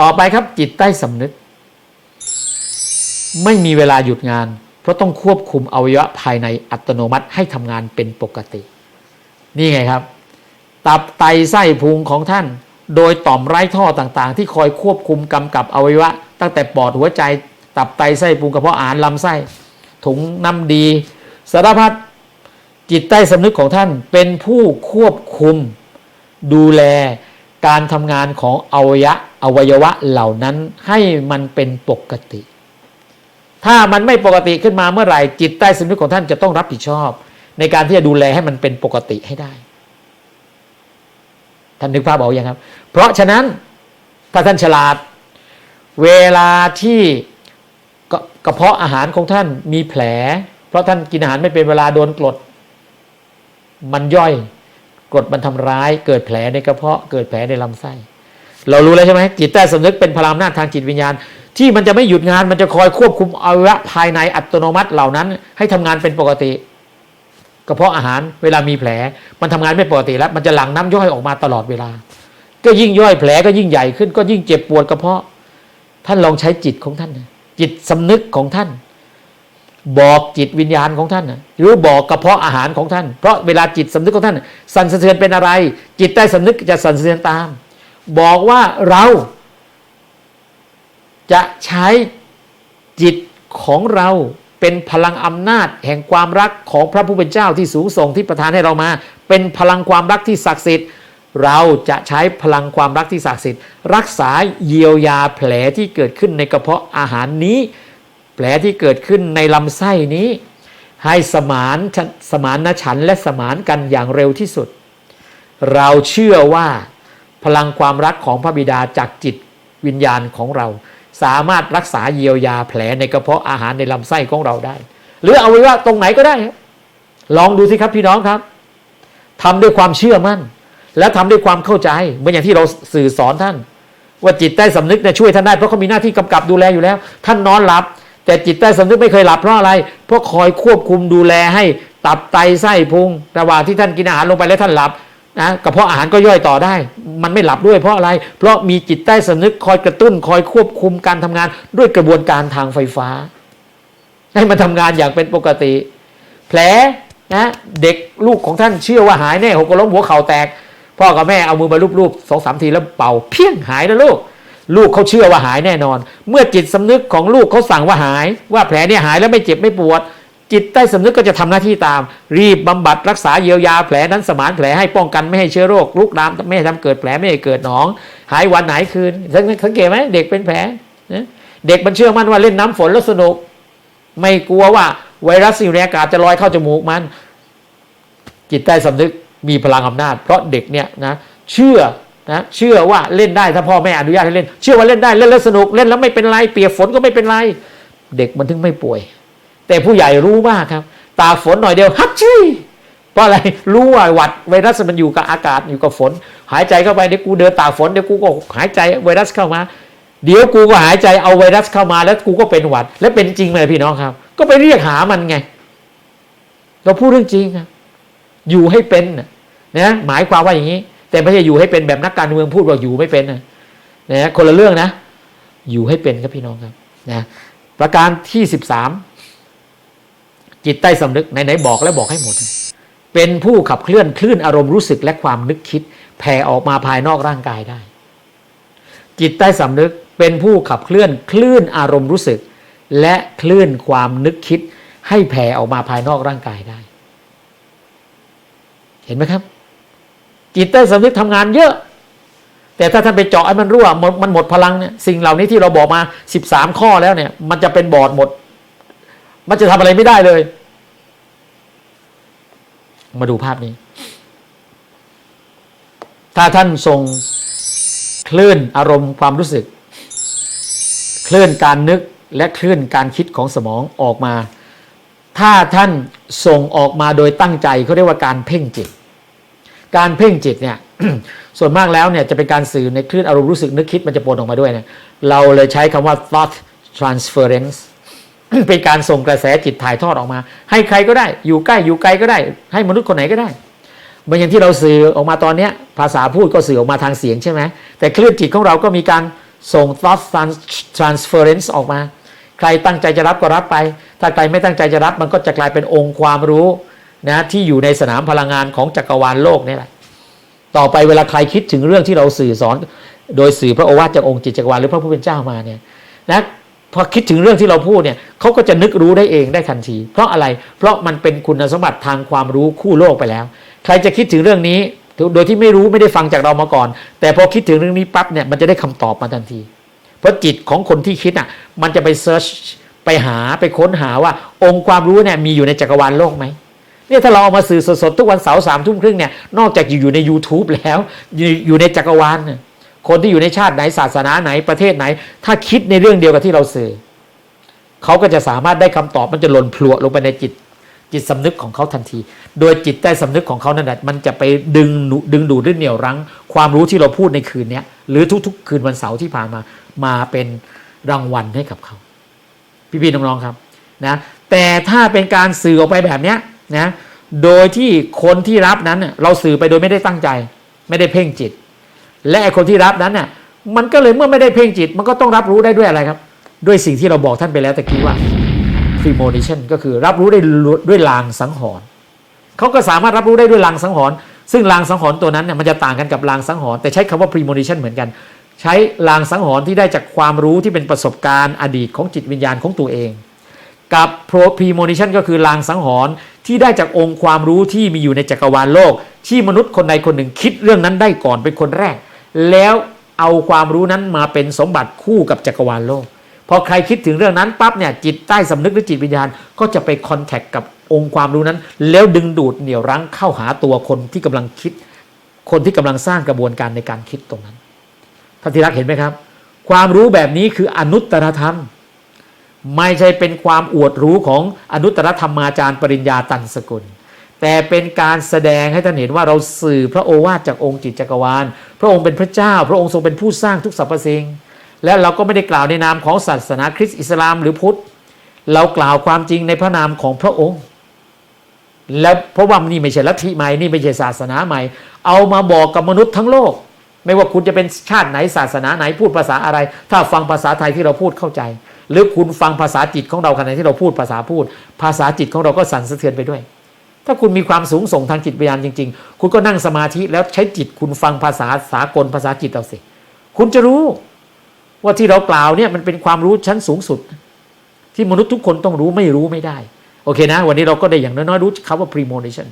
ต่อไปครับจิตใต้สำนึก ไม่มีเวลาหยุดงาน เพราะต้องควบคุมอวัยวะภายในอัตโนมัติให้ทำงานเป็นปกติ นี่ไงครับ ตับไตไส้พุงของท่าน โดยต่อมไร้ท่อต่างๆ ที่คอยควบคุมกำกับอวัยวะ ตั้งแต่ปอดหัวใจ ตับไตไส้พุงกระเพาะอาหารลำไส้ ถุงน้ำดีสารพัดจิตใต้สำนึกของท่านเป็นผู้ควบคุม ดูแล การทำงานของอวัยะอวัยวะเหล่านั้นให้มันเป็นปกติ ถ้ามันไม่ปกติขึ้นมาเมื่อไหร่จิตใต้สำนึกของท่านจะต้องรับผิดชอบ ในการที่จะดูแลให้มันเป็นปกติให้ได้ ท่านนึกภาพออกยังครับ เพราะฉะนั้นถ้าท่านฉลาด เวลาที่กระเพาะอาหารของท่านมีแผล เพราะท่านกินอาหารไม่เป็นเวลาโดนกรดมันย่อย กรดมันทำร้ายเกิดแผลในกระเพาะเกิดแผลในลำไส้ เรารู้แล้วใช่ไหมจิตใต้สำนึกเป็นพลังอำนาทางจิตวิญญาณ ที่มันจะไม่หยุดงานมันจะคอยควบคุมอวัยวะภายในอัตโนมัติเหล่านั้น ให้ทำงานเป็นปกติกระเพาะอาหารเวลามีแผล มันทำงานไม่ปกติแล้ว มันจะหลั่งน้ำย่อยออกมาตลอดเวลา ก็ยิ่งย่อยแผลก็ยิ่งใหญ่ขึ้นก็ยิ่งเจ็บปวดกระเพาะ ท่านลองใช้จิตของท่าน จิตสำนึกของท่าน บอกจิตวิญญาณของท่านหรือบอกกระเพาะอาหารของท่าน เพราะเวลาจิตสำนึกของท่าน สั่นสะเทือนเป็นอะไร จิตใต้สำนึกจะสั่นสะเทือนตาม บอกว่าเราจะใช้จิตของเราเป็นพลังอำนาจ แห่งความรักของพระผู้เป็นเจ้าที่สูงส่งที่ประทานให้เรามา เป็นพลังความรักที่ศักดิ์สิทธิ์ เราจะใช้พลังความรักที่ศักดิ์สิทธิ์ รักษาเยียวยาแผลที่เกิดขึ้นในกระเพาะอาหารนี้ แผลที่เกิดขึ้นในลำไส้นี้ ให้สมานสมานนฉันและสมานกันอย่างเร็วที่สุด เราเชื่อว่าพลังความรักของพระบิดาจากจิตวิญญาณของเรา สามารถรักษาเยียวยาแผลในกระเพาะอาหารในลำไส้ของเราได้ หรือเอาไว้ว่าตรงไหนก็ได้ครับลองดูสิครับพี่น้องครับทำด้วยความเชื่อมั่น และทำด้วยความเข้าใจเหมือนอย่างที่เราสื่อสอนท่าน ว่าจิตใต้สำนึกเนี่ยช่วยท่านได้เพราะเขามีหน้าที่กำกับดูแลอยู่แล้ว ท่านนอนหลับ แต่จิตใต้สำนึกไม่เคยหลับเพราะอะไร เพราะคอยควบคุมดูแลให้ตับไตไส้พุงระหว่างที่ท่านกินอาหารลงไปแล้วท่านหลับนะกระเพาะอาหารก็ย่อยต่อได้ มันไม่หลับด้วยเพราะอะไร เพราะมีจิตใต้สำนึกคอยกระตุ้น คอยควบคุมการทำงานด้วยกระบวนการทางไฟฟ้า ให้มันทำงานอย่างเป็นปกติ แผลนะเด็กลูกของท่านเชื่อว่าหายแน่หกล้มหัวเข่าแตก พ่อกับแม่เอามือมาลูบๆสองสามทีแล้วเป่าเพี้ยงหายนะลูก ลูกเขาเชื่อว่าหายแน่นอน เมื่อจิตสำนึกของลูกเขาสั่งว่าหาย ว่าแผลเนี่ยหายแล้วไม่เจ็บไม่ปวด จิตใต้สำนึกก็จะทำหน้าที่ตาม รีบบำบัดรักษาเยียวยาแผลนั้นสมานแผลให้ป้องกันไม่ให้เชื้อโรคลุกลามไม่ให้ทำเกิดแผลไม่ให้เกิดหนอง หายวันหายคืนสังเกตไหมเด็กเป็นแผลเด็กมันเชื่อมั่นว่าเล่นน้ำฝนแล้วสนุก ไม่กลัวว่าไวรัสอยู่ในอากาศจะลอยเข้าจมูกมัน จิตใต้สำนึกมีพลังอำนาจ เพราะเด็กเนี่ยนะเชื่อ นะเชื่อว่าเล่นได้ถ้าพ่อแม่อนุญาตให้เล่น เชื่อว่าเล่นได้เล่นแล้วสนุกเล่นแล้วไม่เป็นไรเปียกฝนก็ไม่เป็นไร เด็กมันถึงไม่ป่วย แต่ผู้ใหญ่รู้มากครับ ตากฝนหน่อยเดียวฮัตชี่เพราะอะไรรู้ว่าหวัดไวรัสมันอยู่กับอากาศอยู่กับฝน หายใจเข้าไปเดี๋ยวกูเดินตากฝนเดี๋ยวกูก็หายใจไวรัสเข้ามา เดี๋ยวกูก็หายใจเอาไวรัสเข้ามาแล้วกูก็เป็นหวัด และเป็นจริงเลยพี่น้องครับ ก็ไปเรียกหามันไง เราพูดเรื่องจริงครับอยู่ให้เป็นนะนะหมายความว่าอย่างนี้ แต่ไม่ใช่อยู่ให้เป็นแบบนักการเมืองพูดว่าอยู่ไม่เป็นนะนะคนละเรื่องนะ อยู่ให้เป็นครับพี่น้องครับนะประการที่สิบสามจิตใต้สำนึกไหนๆบอกแล้วบอกให้หมด เป็นผู้ขับเคลื่อนคลื่นอารมณ์รู้สึกและความนึกคิดแผ่ออกมาภายนอกร่างกายได้ จิตใต้สำนึกเป็นผู้ขับเคลื่อนคลื่นอารมณ์รู้สึก และคลื่นความนึกคิดให้แผ่ออกมาภายนอกร่างกายได้ เห็นไหมครับ จิตใต้สำนึกทำงานเยอะ แต่ถ้าท่านไปเจาะให้มันรั่วม,มันหมดพลังเนี่ยสิ่งเหล่านี้ที่เราบอกมาสิบสามข้อแล้วเนี่ย มันจะเป็นบอดหมด มันจะทำอะไรไม่ได้เลย มาดูภาพนี้ ถ้าท่านทรงคลื่นอารมณ์ความรู้สึก คลื่นการนึกและคลื่นการคิดของสมองออกมา ถ้าท่านส่งออกมาโดยตั้งใจเขาเรียกว่าการเพ่งจิต การเพ่งจิตเนี่ยส่วนมากแล้วเนี่ยจะเป็นการสื่อในคลื่นอารมณ์รู้สึกนึกคิดมันจะปนออกมาด้วยเนี่ยเราเลยใช้คำว่า thought transference เป็นการส่งกระแสจิตถ่ายทอดออกมา ให้ใครก็ได้อยู่ใกล้อยู่ไกลก็ได้ ให้มนุษย์คนไหนก็ได้เหมือนอย่างที่เราสื่อออกมาตอนเนี้ยภาษาพูดก็สื่อออกมาทางเสียงใช่ไหมแต่คลื่นจิตของเราก็มีการส่ง thought transference ออกมา ใครตั้งใจจะรับก็รับไป ถ้าใครไม่ตั้งใจจะรับมันก็จะกลายเป็นองค์ความรู้ นะที่อยู่ในสนามพลังงานของจักรวาลโลกนี่แหละ ต่อไปเวลาใครคิดถึงเรื่องที่เราสื่อสอน โดยสื่อพระโอวาทจากองค์จิตจักรวาลหรือพระผู้เป็นเจ้ามาเนี่ยนะพอคิดถึงเรื่องที่เราพูดเนี่ยเขาก็จะนึกรู้ได้เองได้ทันที เพราะอะไรเพราะมันเป็นคุณสมบัติทางความรู้คู่โลกไปแล้ว ใครจะคิดถึงเรื่องนี้ โดยที่ไม่รู้ไม่ได้ฟังจากเรามาก่อน แต่พอคิดถึงเรื่องนี้ปั๊บเนี่ยมันจะได้คำตอบมาทันที เพราะจิตของคนที่คิดอะมันจะไปเซิร์ชไปหาไปค้นหาว่าองค์ความรู้เนี่ยมีอยู่ในจักรวาลโลกไหม เนี่ยถ้าเราเอามาสื่อสดๆ ทุกวันเสาร์สามทุ่มครึ่งเนี่ยนอกจากอยู่ใน YouTube แล้ว อยู่ในจักรวาลคนที่อยู่ในชาติไหนศาสนาไหนประเทศไหน ถ้าคิดในเรื่องเดียวกับที่เราสื่อเขาก็จะสามารถได้คำตอบมันจะหล่นพลวลงไปในจิต จิตสำนึกของเขาทันที โดยจิตใต้สำนึกของเขานั่นแหละมันจะไปดึงดึงดูดหรือเหนี่ยวรั้ง ความรู้ที่เราพูดในคืนนี้หรือทุกๆ คืนวันเสาร์ที่ผ่านมามาเป็นรางวัลให้กับเขา พี่ๆน้องๆครับนะแต่ถ้าเป็นการสื่อออกไปแบบเนี้ย นะโดยที่คนที่รับนั้นเราสื่อไปโดยไม่ได้ตั้งใจ ไม่ได้เพ่งจิต และคนที่รับนั้นน่ะมันก็เลยเมื่อไม่ได้เพ่งจิต มันก็ต้องรับรู้ได้ด้วยอะไรครับ ด้วยสิ่งที่เราบอกท่านไปแล้วตะกี้ว่า premonition ก็คือรับรู้ได้ด้วยลางสังหรณ์เขาก็สามารถรับรู้ได้ด้วยลางสังหรณ์ซึ่งลางสังหรณ์ตัวนั้นเนี่ยมันจะต่างกันกับลางสังหรณ์แต่ใช้คำว่า premonition เหมือนกัน ใช้ลางสังหรณ์ที่ได้จากความรู้ที่เป็นประสบการณ์อดีตของจิตวิญญาณของตัวเอง กับ pro premonition ก็คือลางสังหรณ์ ที่ได้จากองค์ความรู้ที่มีอยู่ในจักรวาลโลก ที่มนุษย์คนใดคนหนึ่งคิดเรื่องนั้นได้ก่อนเป็นคนแรก แล้วเอาความรู้นั้นมาเป็นสมบัติคู่กับจักรวาลโลกพอใครคิดถึงเรื่องนั้นปั๊บเนี่ยจิตใต้สำนึกหรือจิตวิญญาณ ก็จะไปคอนแทคกับองค์ความรู้นั้น แล้วดึงดูดเหนี่ยวรั้งเข้าหาตัวคนที่กำลังคิด คนที่กำลังสร้างกระบวนการในการคิดตรงนั้นท่านที่รักเห็นไหมครับ ความรู้แบบนี้คืออนุตตรธรรม ไม่ใช่เป็นความอวดรู้ของอนุตตรธรรมาจารย์ปริญญาตันสกุล แต่เป็นการแสดงให้ท่านเห็นว่าเราสื่อพระโอวาทจากองค์จิตจักรวาล พระองค์เป็นพระเจ้า พระองค์ทรงเป็นผู้สร้างทุกสรรพสิ่ง และเราก็ไม่ได้กล่าวในนามของศาสนาคริสต์อิสลามหรือพุทธ เรากล่าวความจริงในพระนามของพระองค์ แล้วเพราะว่านี่ไม่ใช่ลัทธิใหม่นี่ไม่ใช่ศาสนาใหม่ เอามาบอกกับมนุษย์ทั้งโลก ไม่ว่าคุณจะเป็นชาติไหนศาสนาไหนพูดภาษาอะไร ถ้าฟังภาษาไทยที่เราพูดเข้าใจ หรือคุณฟังภาษาจิตของเราขณะที่เราพูดภาษาพูด ภาษาจิตของเราก็สั่นสะเทือนไปด้วย ถ้าคุณมีความสูงส่งทางจิตวิญญาณจริง ๆ คุณก็นั่งสมาธิแล้วใช้จิตคุณฟังภาษาสากลภาษาจิตเอาสิ คุณจะรู้ว่าที่เรากล่าวเนี่ยมันเป็นความรู้ชั้นสูงสุด ที่มนุษย์ทุกคนต้องรู้ไม่รู้ไม่ได้ โอเคนะ วันนี้เราก็ได้อย่างน้อยๆรู้คำว่า premonition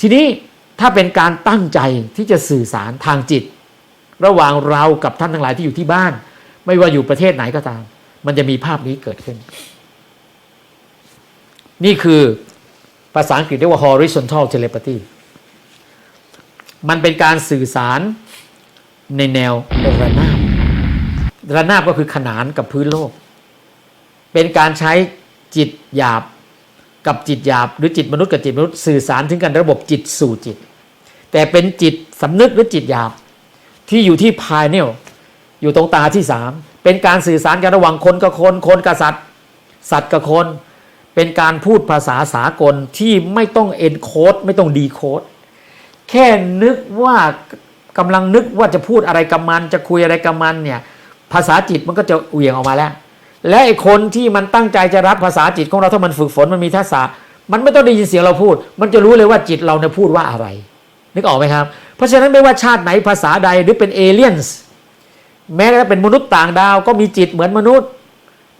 ทีนี้ถ้าเป็นการตั้งใจที่จะสื่อสารทางจิต ระหว่างเรากับท่านทั้งหลายที่อยู่ที่บ้าน ไม่ว่าอยู่ประเทศไหนก็ตาม มันจะมีภาพนี้เกิดขึ้น นี่คือภาษาอังกฤษเรียกว่า horizontal telepathy มันเป็นการสื่อสารในแนวระนาบระนาบก็คือขนานกับพื้นโลก เป็นการใช้จิตหยาบกับจิตหยาบหรือจิตมนุษย์กับจิตมนุษย์สื่อสารถึงกันระบบจิตสู่จิต แต่เป็นจิตสำนึกหรือจิตหยาบที่อยู่ที่ภายเนี่ยอยู่ตรงตาที่สาม เป็นการสื่อสารกันระหว่างคนกับคนคนกับสัตว์สัตว์กับคน เป็นการพูดภาษาสากลที่ไม่ต้องเอนโคดไม่ต้องดีโคดแค่นึกว่ากำลังนึกว่าจะพูดอะไรกับมัน จะคุยอะไรกับมันเนี่ยภาษาจิตมันก็จะเหวี่ยงออกมาแล้ว และไอ้คนที่มันตั้งใจจะรับภาษาจิตของเราถ้ามันฝึกฝนมันมีทักษะมันไม่ต้องได้ยินเสียงเราพูด มันจะรู้เลยว่าจิตเราเนี่ยพูดว่าอะไร นึกออกไหมครับ เพราะฉะนั้นไม่ว่าชาติไหนภาษาใดหรือเป็นเอเลี่ยนส์ แม้จะเป็นมนุษย์ต่างดาวก็มีจิตเหมือนมนุษย์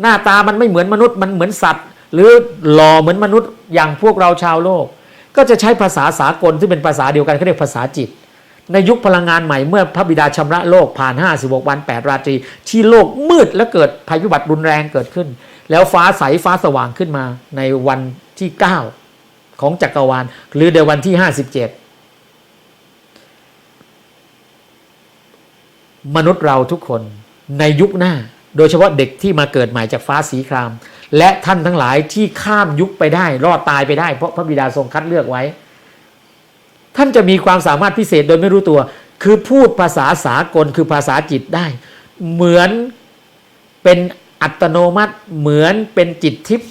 หน้าตามันไม่เหมือนมนุษย์มันเหมือนสัตว์ หรือหล่อเหมือนมนุษย์อย่างพวกเราชาวโลก ก็จะใช้ภาษาสากลที่เป็นภาษาเดียวกันเขาเรียกภาษาจิต ในยุคพลังงานใหม่เมื่อพระบิดาชำระโลกผ่าน 56 วัน 8 ราตรี ที่โลกมืดและเกิดพายุบัติรุนแรงเกิดขึ้น แล้วฟ้าใสฟ้าสว่างขึ้นมาในวันที่ 9 ของจักรวาลหรือในวันที่ 57 มนุษย์เราทุกคนในยุคหน้า โดยเฉพาะเด็กที่มาเกิดใหม่จากฟ้าสีคราม และท่านทั้งหลายที่ข้ามยุคไปได้ รอดตายไปได้เพราะพระบิดาทรงคัดเลือกไว้ ท่านจะมีความสามารถพิเศษโดยไม่รู้ตัว คือพูดภาษาสากลคือภาษาจิตได้ เหมือนเป็นอัตโนมัติเหมือนเป็นจิตทิพย์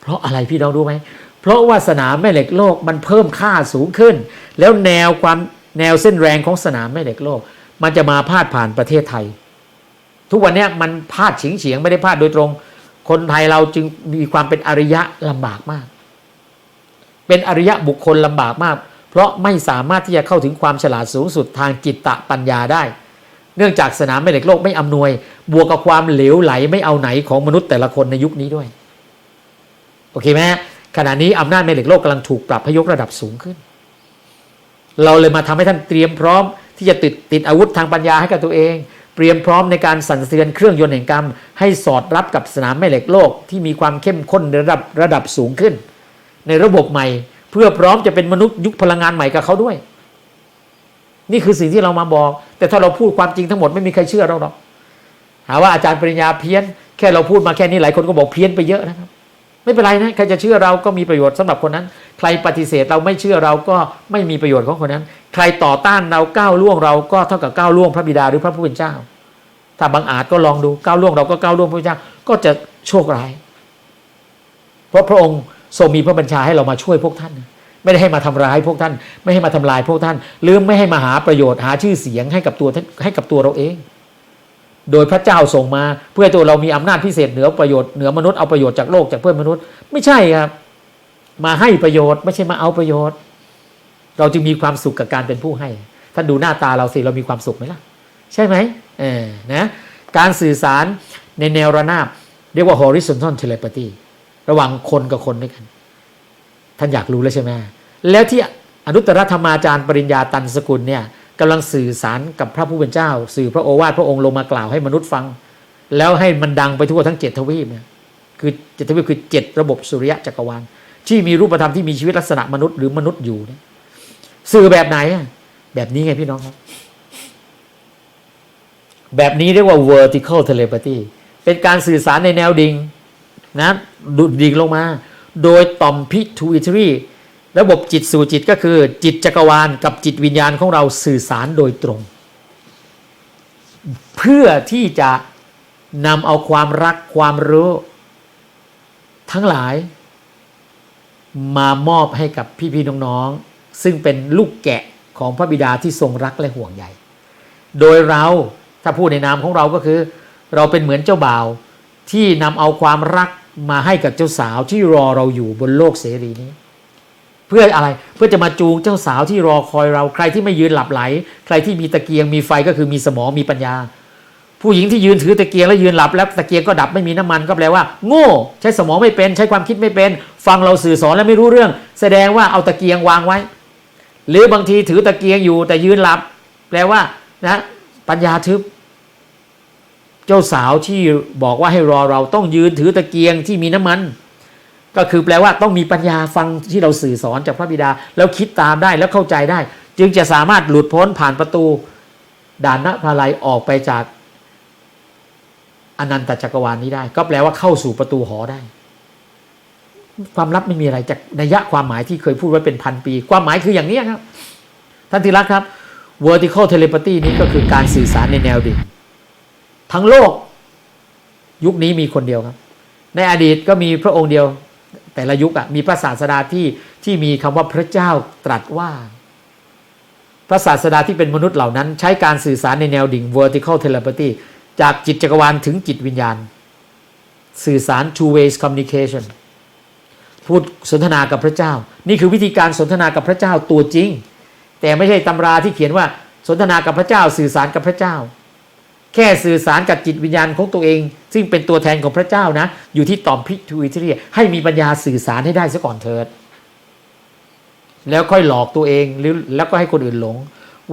เพราะอะไรพี่เรารู้ไหมเพราะว่าสนามแม่เหล็กโลกมันเพิ่มค่าสูงขึ้น แล้วแนวความแนวเส้นแรงของสนามแม่เหล็กโลก มันจะมาพาดผ่านประเทศไทย ทุกวันนี้มันพาดเฉียงเฉียงๆไม่ได้พาดโดยตรง คนไทยเราจึงมีความเป็นอริยะลำบากมาก เป็นอริยะบุคคลลำบากมาก เพราะไม่สามารถที่จะเข้าถึงความฉลาดสูงสุดทางจิตตะปัญญาได้ เนื่องจากสนามแม่เหล็กโลกไม่อำนวย บวกกับความเหลวไหลไม่เอาไหนของมนุษย์แต่ละคนในยุคนี้ด้วยโอเคไหมขณะนี้อำนาจแม่เหล็กโลกกำลังถูกปรับให้ยกระดับสูงขึ้น เราเลยมาทำให้ท่านเตรียมพร้อม ที่จะติดติดอาวุธทางปัญญาให้กับตัวเอง เตรียมพร้อมในการสั่นสะเทือนเครื่องยนต์แห่งกรรม ให้สอดรับกับสนามแม่เหล็กโลกที่มีความเข้มข้นในระดับระดับสูงขึ้น ในระบบใหม่ เพื่อพร้อมจะเป็นมนุษย์ยุคพลังงานใหม่กับเขาด้วย นี่คือสิ่งที่เรามาบอก แต่ถ้าเราพูดความจริงทั้งหมดไม่มีใครเชื่อเราหรอกหาว่าอาจารย์ปริญญาเพี้ยน แค่เราพูดมาแค่นี้หลายคนก็บอกเพี้ยนไปเยอะนะครับ ไม่เป็นไรนะใครจะเชื่อเราก็มีประโยชน์สำหรับคนนั้น ใครปฏิเสธเราไม่เชื่อเราก็ไม่มีประโยชน์ของคนนั้น ใครต่อต้านเราก้าวล่วงเราก็เท่ากับก้าวล่วงพระบิดาหรือพระผู้เป็นเจ้า ถ้าบางอาจก็ลองดูก้าวล่วงเราก็ก้าวล่วงพระเจ้าก็จะโชคร้าย เพราะพระองค์ทรงมีพระบัญชาให้เรามาช่วยพวกท่าน ไม่ได้ให้มาทำร้ายพวกท่าน ไม่ให้มาทำลายพวกท่าน หรือไม่ให้มาหาประโยชน์หาชื่อเสียงให้กับตัวให้กับตัวเราเอง โดยพระเจ้าส่งมา เพื่อตัวเรามีอำนาจพิเศษเหนือประโยชน์เหนือมนุษย์เอาประโยชน์จากโลกจากเพื่อนมนุษย์ ไม่ใช่ครับ มาให้ประโยชน์ ไม่ใช่มาเอาประโยชน์ เราจึงมีความสุขกับการเป็นผู้ให้ท่านดูหน้าตาเราสิเรามีความสุขไหมล่ะ ใช่ไหมเออนะการสื่อสารในแนวระนาบ เรียกว่า horizontal telepathy ระหว่างคนกับคนด้วยกัน ท่านอยากรู้แล้วใช่ไหมแล้วที่อนุตตรธรรมาจารย์ปริญญาตันสกุลเนี่ย กำลังสื่อสารกับพระผู้เป็นเจ้า สื่อพระโอวาทพระองค์ลงมากล่าวให้มนุษย์ฟัง แล้วให้มันดังไปทั่วทั้งเจ็ดทวีปเนี่ยคือเจ็ดทวีปคือเจ็ดระบบสุริยะจักรวาลที่มีรูปธรรมที่มีชีวิตลักษณะมนุษย์หรือมนุษย์อยู่เนี่ยสื่อแบบไหน แบบนี้ไงพี่น้องครับ แบบนี้เรียกว่า vertical telepathy เป็นการสื่อสารในแนวดิ่งนะดุดดิ่งลงมา โดยต่อม pituitary ระบบจิตสู่จิตก็คือ จิตจักรวาลกับจิตวิญญาณของเราสื่อสารโดยตรง เพื่อที่จะนำเอาความรักความรู้ ทั้งหลาย มามอบให้กับพี่ๆน้องๆ ซึ่งเป็นลูกแกะของพระบิดาที่ทรงรักและห่วงใยโดยเราถ้าพูดในนามของเราก็คือ เราเป็นเหมือนเจ้าบ่าวที่นำเอาความรักมาให้กับเจ้าสาวที่รอเราอยู่บนโลกเสรีนี้ พื่ออะไรเพื่อจะมาจูงเจ้าสาวที่รอคอยเรา ใครที่ไม่ยืนหลับไหล ใครที่มีตะเกียงมีไฟก็คือมีสมองมีปัญญา ผู้หญิงที่ยืนถือตะเกียงแล้วยืนหลับแล้วตะเกียงก็ดับไม่มีน้ำมันก็แปลว่า โง่ ใช้สมองไม่เป็น ใช้ความคิดไม่เป็น ฟังเราสื่อสอนแล้วไม่รู้เรื่อง แสดงว่าเอาตะเกียงวางไว้ หรือบางทีถือตะเกียงอยู่แต่ยืนหลับ แปลว่านะปัญญาทึบ เจ้าสาวที่บอกว่าให้รอเราต้องยืนถือตะเกียงที่มีน้ำมัน ก็คือแปลว่าต้องมีปัญญาฟังที่เราสื่อสอนจากพระบิดา แล้วคิดตามได้แล้วเข้าใจได้ จึงจะสามารถหลุดพ้นผ่านประตูด่านนภาลัยออกไปจากอนันตจักรวาลนี้ได้ ก็แปลว่าเข้าสู่ประตูหอได้ ความลับไม่มีอะไรจากนัยยะความหมายที่เคยพูดไว้เป็นพันปี ความหมายคืออย่างนี้ครับ ท่านที่รักครับ vertical telepathy นี้ก็คือการสื่อสารในแนวดิ่งทั้งโลก ยุคนี้มีคนเดียวครับ ในอดีตก็มีพระองค์เดียว แต่ละยุคอะมีพระศาสดาที่ที่มีคำว่าพระเจ้าตรัสว่า พระศาสดาที่เป็นมนุษย์เหล่านั้น ใช้การสื่อสารในแนวดิ่ง vertical telepathy จากจิตจักรวาลถึงจิตวิญญาณ สื่อสาร two ways communication พูดสนทนากับพระเจ้า นี่คือวิธีการสนทนากับพระเจ้าตัวจริง แต่ไม่ใช่ตำราที่เขียนว่าสนทนากับพระเจ้า สื่อสารกับพระเจ้า แค่สื่อสารกับจิตวิญญาณของตัวเอง ซึ่งเป็นตัวแทนของพระเจ้านะ อยู่ที่ต่อมพิทูอิทเรียให้มีปัญญาสื่อสารให้ได้ซะก่อนเถิด แล้วค่อยหลอกตัวเองหรือแล้วก็ให้คนอื่นหลง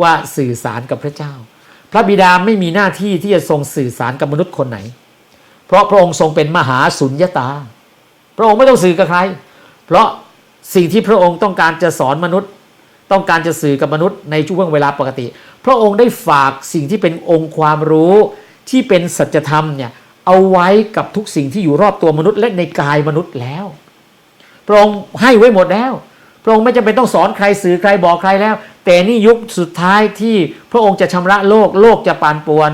ว่าสื่อสารกับพระเจ้า พระบิดาไม่มีหน้าที่ที่จะทรงสื่อสารกับมนุษย์คนไหน เพราะพระองค์ทรงเป็นมหาสุญญตา พระองค์ไม่ต้องสื่อกับใคร เพราะสิ่งที่พระองค์ต้องการจะสอนมนุษย์ ต้องการจะสื่อกับมนุษย์ในช่วงเวลาปกติ พระองค์ได้ฝากสิ่งที่เป็นองค์ความรู้ที่เป็นสัจธรรมเนี่ยเอาไว้กับทุกสิ่งที่อยู่รอบตัวมนุษย์และในกายมนุษย์แล้ว พระองค์ให้ไว้หมดแล้ว พระองค์ไม่จำเป็นต้องสอนใครสื่อใครบอกใครแล้ว แต่นี่ยุคสุดท้ายที่พระองค์จะชำระโลกโลกจะปานปวน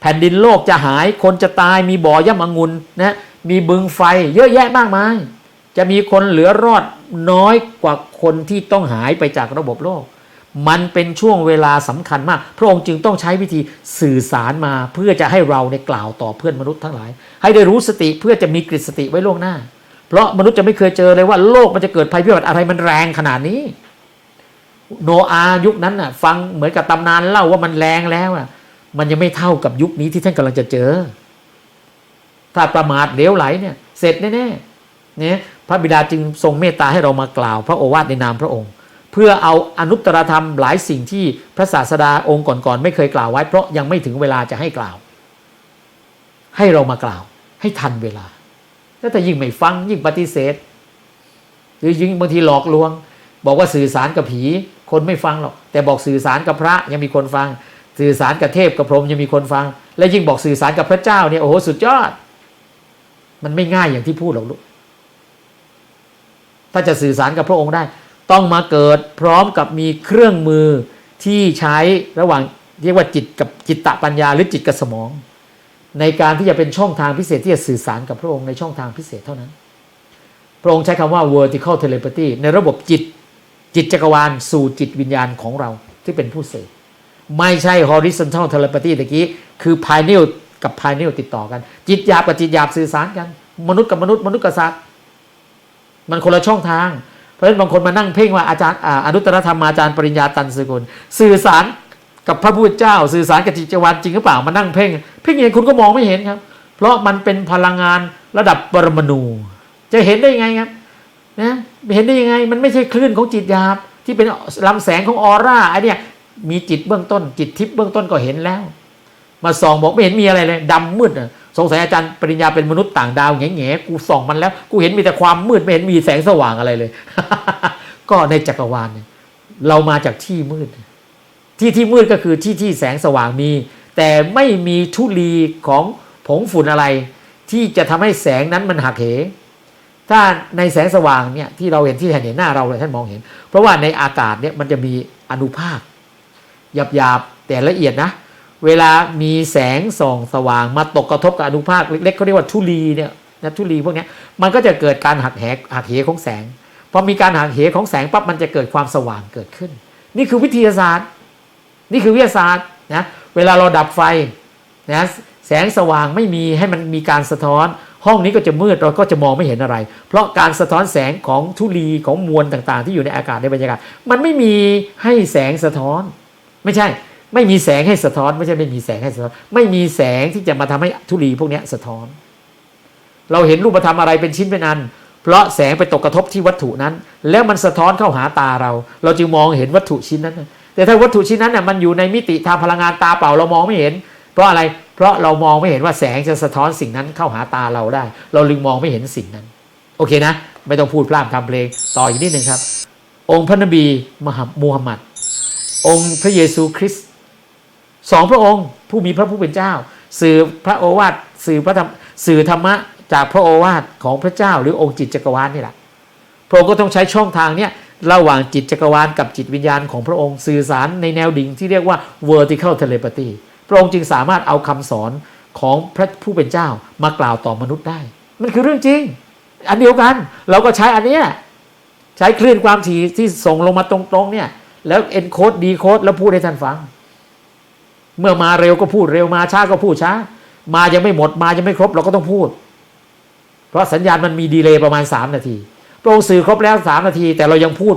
แผ่นดินโลกจะหายคนจะตายมีบ่อย่ำองุ่นนะมีบึงไฟเยอะแยะมากมาย จะมีคนเหลือรอดน้อยกว่าคนที่ต้องหายไปจากระบบโลก มันเป็นช่วงเวลาสำคัญมาก พระองค์จึงต้องใช้วิธีสื่อสารมาเพื่อจะให้เราในกล่าวต่อเพื่อนมนุษย์ทั้งหลาย ให้ได้รู้สติเพื่อจะมีกฤตสติไว้ล่วงหน้า เพราะมนุษย์จะไม่เคยเจอเลยว่าโลกมันจะเกิดภัยพิบัติอะไรมันแรงขนาดนี้ โนอายุคนั้นน่ะ ฟังเหมือนกับตำนานเล่าว่ามันแรงแล้วอะ มันยังไม่เท่ากับยุคนี้ที่ท่านกำลังจะเจอ ถ้าประมาทเลวไหลเนี่ย เสร็จแน่ๆเนี่ย ระบิดาจึงทรงเมตตาให้เรามากล่าว พระโอวาทในนามพระองค์ เพื่อเอาอนุตตรธรรมหลายสิ่งที่พระศาสดาองค์ก่อนๆไม่เคยกล่าวไว้ เพราะยังไม่ถึงเวลาจะให้กล่าว ให้เรามากล่าว ให้ทันเวลาแล้วแต่ยิ่งไม่ฟังยิ่งปฏิเสธ หรือยิ่งบางทีหลอกลวง บอกว่าสื่อสารกับผี คนไม่ฟังหรอก แต่บอกสื่อสารกับพระยังมีคนฟัง สื่อสารกับเทพกับพรหมยังมีคนฟัง และยิ่งบอกสื่อสารกับพระเจ้าเนี่ยโอ้โหสุดยอด มันไม่ง่ายอย่างที่พูดหรอกลูก ถ้าจะสื่อสารกับพระองค์ได้ ต้องมาเกิดพร้อมกับมีเครื่องมือที่ใช้ระหว่างเรียกว่าจิตกับจิตตปัญญาหรือจิตกับสมอง ในการที่จะเป็นช่องทางพิเศษที่จะสื่อสารกับพระองค์ในช่องทางพิเศษเท่านั้น พระองค์ใช้คำว่า vertical telepathy ในระบบจิตจิตจักรวาลสู่จิตวิญญาณของเราที่เป็นผู้เสพไม่ใช่ horizontal telepathy ตะกี้คือ pineal กับ pineal ติดต่อกัน จิตหยาบกับจิตหยาบสื่อสารกัน มนุษย์กับมนุษย์มนุษย์กับสัตว์ มันคนละช่องทาง เพราะฉะนั้นบางคนมานั่งเพ่งว่าอาจารย์อนุตตรธรรมอาจารย์ปริญญาตันสกุล สื่อสารกับพระพุทธเจ้า สื่อสารกับจิตจักรวาลจริงหรือเปล่ามานั่งเพ่ง เพ่งยังคุณก็มองไม่เห็นครับ เพราะมันเป็นพลังงานระดับปรมาณูจะเห็นได้ยังไงครับนะเห็นได้ยังไงมันไม่ใช่คลื่นของจิตหยาบที่เป็นลำแสงของออร่าไอเนี่ยมีจิตเบื้องต้น จิตทิพย์เบื้องต้นก็เห็นแล้ว มาส่องบอกไม่เห็นมีอะไรเลยดำมืดอะ สงสัยอาจารย์ปริญญาเป็นมนุษย์ต่างดาวแง่แง่ๆกูส่องมันแล้ว กูเห็นมีแต่ความมืดไม่เห็นมีแสงสว่างอะไรเลย ก็ในจักรวาลเนี่ยเรามาจากที่มืด ที่ที่มืดก็คือที่ที่แสงสว่างมี แต่ไม่มีทุลีของผงฝุ่นอะไร ที่จะทำให้แสงนั้นมันหักเห ถ้าในแสงสว่างเนี่ยที่เราเห็นที่เห็นหน้าเราเลยท่านมองเห็น เพราะว่าในอากาศเนี่ยมันจะมีอนุภาคหยาบๆแต่ละเอียดนะ เวลามีแสงส่องสว่างมาตกกระทบกับอนุภาคเล็กๆเขาเรียกว่าทุลีเนี่ยนะทุลีพวกนี้มันก็จะเกิดการหักแหกหักเหของแสงพอมีการหักเหของแสงปั๊บมันจะเกิดความสว่างเกิดขึ้น นี่คือวิทยาศาสตร์ นี่คือวิทยาศาสตร์นะเวลาเราดับไฟนะแสงสว่างไม่มีให้มันมีการสะท้อน ห้องนี้ก็จะมืดเราก็จะมองไม่เห็นอะไร เพราะการสะท้อนแสงของทุลีของมวลต่างๆ ที่อยู่ในอากาศในบรรยากาศ มันไม่มีให้แสงสะท้อน ไม่ใช่ ไม่มีแสงให้สะท้อน ไม่ใช่ไม่มีแสงให้สะท้อน ไม่มีแสงที่จะมาทำให้ทุลีพวกนี้สะท้อน เราเห็นรูปธรรมอะไรเป็นชิ้นเป็นอัน เพราะแสงไปตกกระทบที่วัตถุนั้น แล้วมันสะท้อนเข้าหาตาเรา เราจึงมองเห็นวัตถุชิ้นนั้น แต่ถ้าวัตถุชิ้นนั้นน่ะมันอยู่ในมิติทางพลังงานตาเปล่าเรามองไม่เห็น เพราะอะไร เพราะเรามองไม่เห็นว่าแสงจะสะท้อนสิ่งนั้นเข้าหาตาเราได้ เราลึงมองไม่เห็นสิ่งนั้น โอเคนะ ไม่ต้องพูดพร่ำทำเพลง ต่ออีกนิดหนึ่งครับ องค์พระนบีมหามูฮัมหมัด องค์พระเยซูคริสต์ สองพระองค์ผู้มีพระผู้เป็นเจ้า สื่อพระโอวาทสื่อพระธรรมสื่อธรรมะจากพระโอวาทของพระเจ้า หรือองค์จิตจักรวาลนี่แหละพระองค์ก็ต้องใช้ช่องทางเนี้ยระหว่างจิตจักรวาลกับจิตวิญญาณของพระองค์สื่อสารในแนวดิ่งที่เรียกว่า vertical telepathy พระองค์จึงสามารถเอาคำสอนของพระผู้เป็นเจ้ามากล่าวต่อมนุษย์ได้ มันคือเรื่องจริง อันเดียวกันเราก็ใช้อันเนี้ยใช้คลื่นความถี่ที่ส่งลงมาตรงๆเนี่ยแล้ว encode decode แล้วพูดให้ท่านฟัง เมื่อมาเร็วก็พูดเร็วมาช้าก็พูดช้า มายังไม่หมดมายังไม่ครบเราก็ต้องพูด เพราะสัญญาณมันมีดีเลย์ประมาณ 3 นาทีพระองค์สื่อครบแล้ว 3 นาที แต่เรายังพูด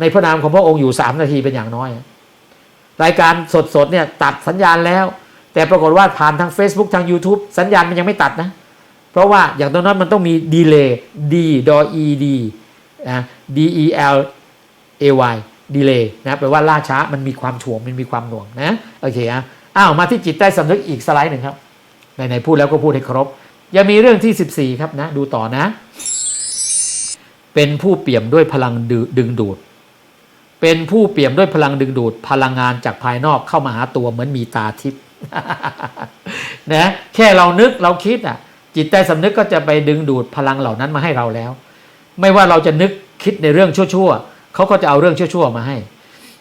ในพระนามของพระองค์อยู่ 3 นาทีเป็นอย่างน้อย รายการสดๆเนี่ยตัดสัญญาณแล้ว แต่ปรากฏว่าผ่านทาง Facebook ทาง YouTube สัญญาณมันยังไม่ตัดนะ เพราะว่าอย่างตรงนั้นมันต้องมีดีเลย์ D ดอ E D นะ D E L A Y ดีเลย์นะแปลว่าล่าช้ามันมีความถ่วงมันมีความหน่วงนะโอเคอะ อ้าวมาที่จิตใต้สำนึกอีกสไลด์หนึ่งครับไหนๆพูดแล้วก็พูดให้ครบ ยังมีเรื่องที่ 14 ครับนะ ดูต่อนะ เป็นผู้เปี่ยมด้วยพลังดึงดูด เป็นผู้เปี่ยมด้วยพลังดึงดูด พลังงานจากภายนอกเข้ามาหาตัวเหมือนมีตาทิพย์นะแค่เรานึกเราคิดอะ จิตใต้สำนึกก็จะไปดึงดูดพลังเหล่านั้นมาให้เราแล้ว ไม่ว่าเราจะนึกคิดในเรื่องชั่วๆเขาก็จะเอาเรื่องชั่วๆมาให้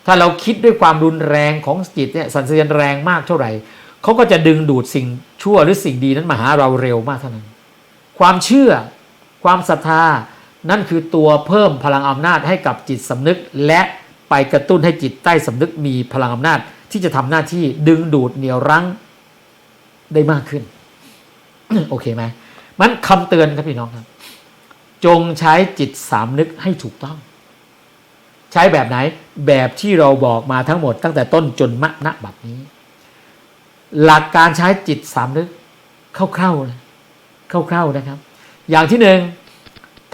ถ้าเราคิดด้วยความรุนแรงของจิตเนี่ยสันเสริญแรงมากเท่าไหร่เขาก็จะดึงดูดสิ่งชั่วหรือสิ่งดีนั้นมาหาเราเร็วมากเท่านั้น ความเชื่อ ความศรัทธา นั่นคือตัวเพิ่มพลังอำนาจให้กับจิตสำนึก และไปกระตุ้นให้จิตใต้สำนึกมีพลังอำนาจ ที่จะทำหน้าที่ดึงดูดเหนี่ยวรั้งได้มากขึ้น โอเคไหมมันคำเตือนครับพี่น้องครับ จงใช้จิตสามนึกให้ถูกต้อง ใช้แบบไหนแบบที่เราบอกมาทั้งหมดตั้งแต่ต้นจนมะณบัดนี้ หลักการใช้จิตสามนึกคร่าวๆนะคร่าวๆนะครับ อย่างที่หนึ่ง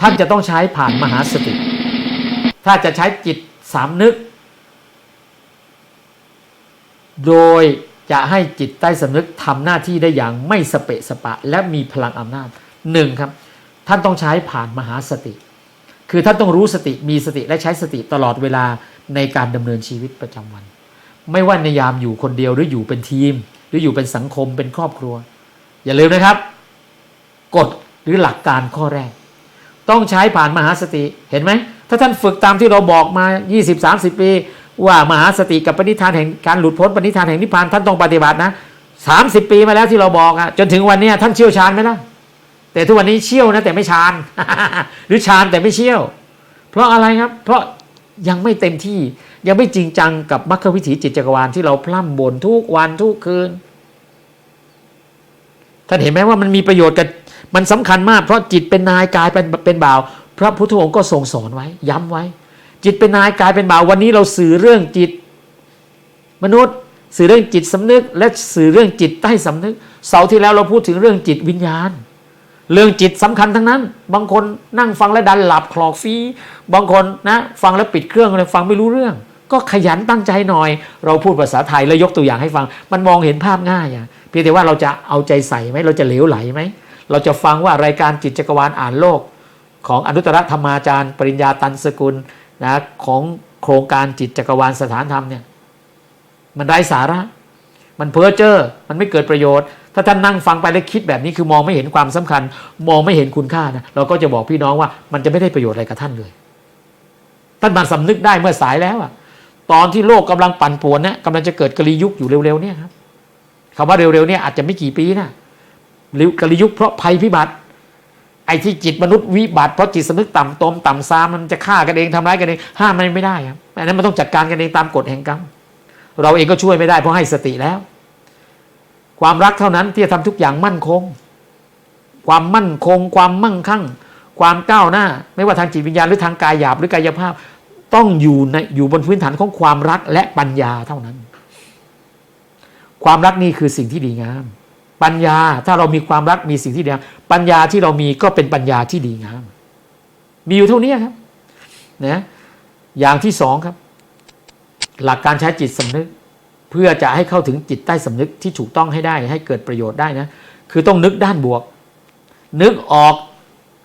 ท่านจะต้องใช้ผ่านมหาสติ ถ้าจะใช้จิตสามนึก โดยจะให้จิตใต้สำนึกทำหน้าที่ได้อย่างไม่สเปะสปะ และมีพลังอำนาจหนึ่งครับ ท่านต้องใช้ผ่านมหาสติ คือท่านต้องรู้สติมีสติและใช้สติตลอดเวลาในการดำเนินชีวิตประจำวัน ไม่ว่าในยามอยู่คนเดียวหรืออยู่เป็นทีม หรืออยู่เป็นสังคมเป็นครอบครัว อย่าลืมนะครับกฎหรือหลักการข้อแรก ต้องใช้ผ่านมหาสติเห็นไหมถ้าท่านฝึกตามที่เราบอกมา 20-30 ปี ว่ามหาสติกับปณิธานแห่งการหลุดพ้นปณิธานแห่งนิพพานท่านต้องปฏิบัตินะ 30 ปีมาแล้วที่เราบอกอะจนถึงวันนี้ท่านเชี่ยวชาญไหมล่ะ แต่ทุกวันนี้เชี่ยวนะแต่ไม่ชาญหรือชาญแต่ไม่เชี่ยว เพราะอะไรครับ เพราะยังไม่เต็มที่ยังไม่จริงจังกับมรรควิถีจิตจักรวาลที่เราพร่ำบ่นทุกวันทุกคืนท่านเห็นไหมว่ามันมีประโยชน์กับมันสำคัญมาก เพราะจิตเป็นนายกายเป็นเป็นบ่าว พระพุทธองค์ก็ทรงสอนไว้ ย้ำไว้ จิตเป็นนายกายเป็นบ่าว วันนี้เราสื่อเรื่องจิต มนุษย์ สื่อเรื่องจิตสำนึก และสื่อเรื่องจิตใต้สำนึก เสาร์ที่แล้วเราพูดถึงเรื่องจิตวิญญาณ เรื่องจิตสำคัญทั้งนั้น บางคนนั่งฟังแล้วดันหลับคลอกฟีบางคนนะ ฟังแล้วปิดเครื่องเลยฟังไม่รู้เรื่อง ก็ขยันตั้งใจหน่อย เราพูดภาษาไทยแล้วยกตัวอย่างให้ฟัง มันมองเห็นภาพง่ายอะเพียงแต่ว่าเราจะเอาใจใส่ไหมเราจะเหลวไหลไหมเราจะฟังว่ารายการจิตจักรวาลอ่านโลก ของอนุตตรธรรมาจารย์ ปริญญาตันสกุลนะของโครงการจิตจักรวาลสถานธรรมเนี่ยมันไร้สาระ มันเพ้อเจ้อมันไม่เกิดประโยชน์ ถ้าท่านนั่งฟังไปแล้วคิดแบบนี้คือมองไม่เห็นความสำคัญ มองไม่เห็นคุณค่านะเราก็จะบอกพี่น้องว่ามันจะไม่ได้ประโยชน์อะไรกับท่านเลย ท่านมาสำนึกได้เมื่อสายแล้วอะตอนที่โลกกำลังปั่นป่วนเนี่ยกำลังจะเกิดกลียุคอยู่เร็วๆเนี่ยครับคำว่าเร็วๆเนี่ยอาจจะไม่กี่ปีนะกลียุคเพราะภัยพิบัติ ไอ้ที่จิตมนุษย์วิบัติเพราะจิตสำนึกต่ำตมต่ำซามมันจะฆ่ากันเองทำร้ายกันเองห้ามมันไม่ได้ครับอันนั้นมันต้องจัดการกันเองตามกฎแห่งกรรมเราเองก็ช่วยไม่ได้เพราะให้สติแล้ว ความรักเท่านั้นที่จะทำทุกอย่างมั่นคง ความมั่นคง ความมั่งคั่ง ความก้าวหน้า ไม่ว่าทางจิตวิญญาณหรือทางกายหยาบหรือกายภาพ ต้องอยู่ในอยู่บนพื้นฐานของความรักและปัญญาเท่านั้น ความรักนี่คือสิ่งที่ดีงาม ปัญญาถ้าเรามีความรักมีสิ่งที่ดีงามปัญญาที่เรามีก็เป็นปัญญาที่ดีงาม มีอยู่เท่านี้ครับนะอย่างที่สองครับ หลักการใช้จิตสำนึก เพื่อจะให้เข้าถึงจิตใต้สำนึกที่ถูกต้องให้ได้ ให้เกิดประโยชน์ได้นะคือต้องนึกด้านบวก นึกออก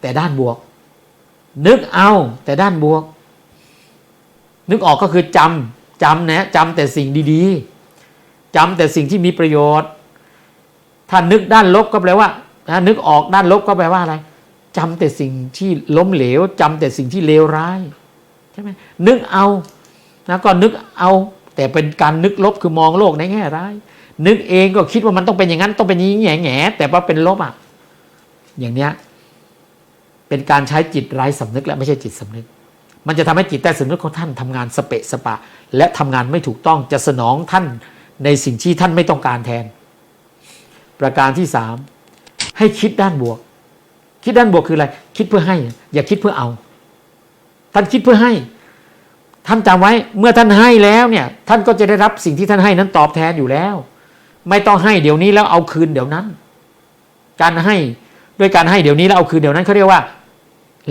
แต่ด้านบวก นึกเอาแต่ด้านบวก นึกออกก็คือจำจำนะจำแต่สิ่งดีๆจำแต่สิ่งที่มีประโยชน์ ถ้านึกด้านลบก็แปลว่านึกออกด้านลบก็แปลว่าอะไรจำแต่สิ่งที่ล้มเหลวจำแต่สิ่งที่เลวร้ายใช่ไหมนึกเอานะก็นึกเอา แต่เป็นการนึกลบคือมองโลกในแง่ร้าย นึกเองก็คิดว่ามันต้องเป็นอย่างนั้นต้องเป็นอย่างนี้แง่แง่แต่ว่าเป็นลบอะอย่างเนี้ยเป็นการใช้จิตไร้สำนึกและไม่ใช่จิตสำนึก มันจะทำให้จิตใต้สำนึกของท่านทำงานสเปะสปะ และทำงานไม่ถูกต้องจะสนองท่านในสิ่งที่ท่านไม่ต้องการแทน ประการที่สามให้คิดด้านบวก คิดด้านบวกคืออะไร คิดเพื่อให้ อย่าคิดเพื่อเอา ท่านคิดเพื่อให้ ท่านจำไว้เมื่อท่านให้แล้วเนี่ย ท่านก็จะได้รับสิ่งที่ท่านให้นั้นตอบแทนอยู่แล้ว ไม่ต้องให้เดี๋ยวนี้แล้วเอาคืนเดี๋ยวนั้น การให้ด้วยการให้เดี๋ยวนี้แล้วเอาคืนเดี๋ยวนั้นเขาเรียกว่า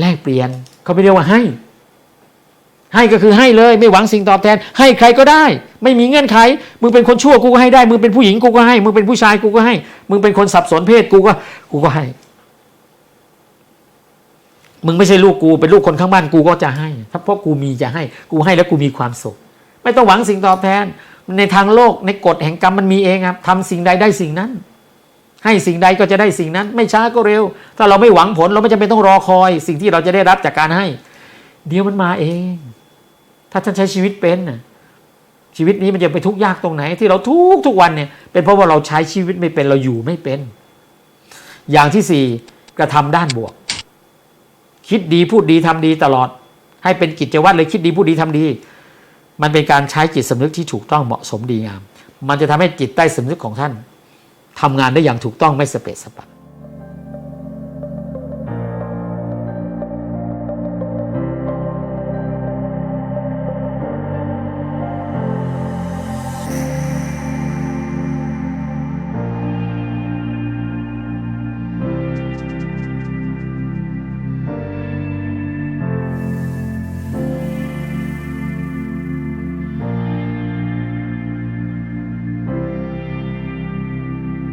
แลกเปลี่ยนเขาไม่เรียกว่าให้ ให้ก็คือให้เลยไม่หวังสิ่งตอบแทน ให้ใครก็ได้ ไม่มีเงื่อนไข มึงเป็นคนชั่วกูก็ให้ได้ มึงเป็นผู้หญิงกูก็ให้ มึงเป็นผู้ชายกูก็ให้ มึงเป็นคนสับสนเพศกูก็กูก็ให้ มึงไม่ใช่ลูกกูเป็นลูกคนข้างบ้านกูก็จะให้ถ้าเพราะกูมีจะให้กูให้แล้วกูมีความสุข ไม่ต้องหวังสิ่งตอบแทน ในทางโลกในกฎแห่งกรรมมันมีเองครับทำสิ่งใดได้สิ่งนั้น ให้สิ่งใดก็จะได้สิ่งนั้น ไม่ช้าก็เร็ว ถ้าเราไม่หวังผลเราไม่จำเป็นต้องรอคอย สิ่งที่เราจะได้รับจากการให้ เดี๋ยวมันมาเอง ถ้าท่านใช้ชีวิตเป็นน่ะชีวิตนี้มันจะไปทุกข์ยากตรงไหน ที่เราทุกทุกวันเนี่ยเป็นเพราะว่าเราใช้ชีวิตไม่เป็นเราอยู่ไม่เป็น อย่างที่สี่กระทำด้านบวก คิดดีพูดดีทำดีตลอด ให้เป็นกิจวัตรเลยคิดดีพูดดีทำดี มันเป็นการใช้จิตสำนึกที่ถูกต้องเหมาะสมดีงาม มันจะทำให้จิตใต้สำนึกของท่านทำงานได้อย่างถูกต้องไม่สเปะสปะ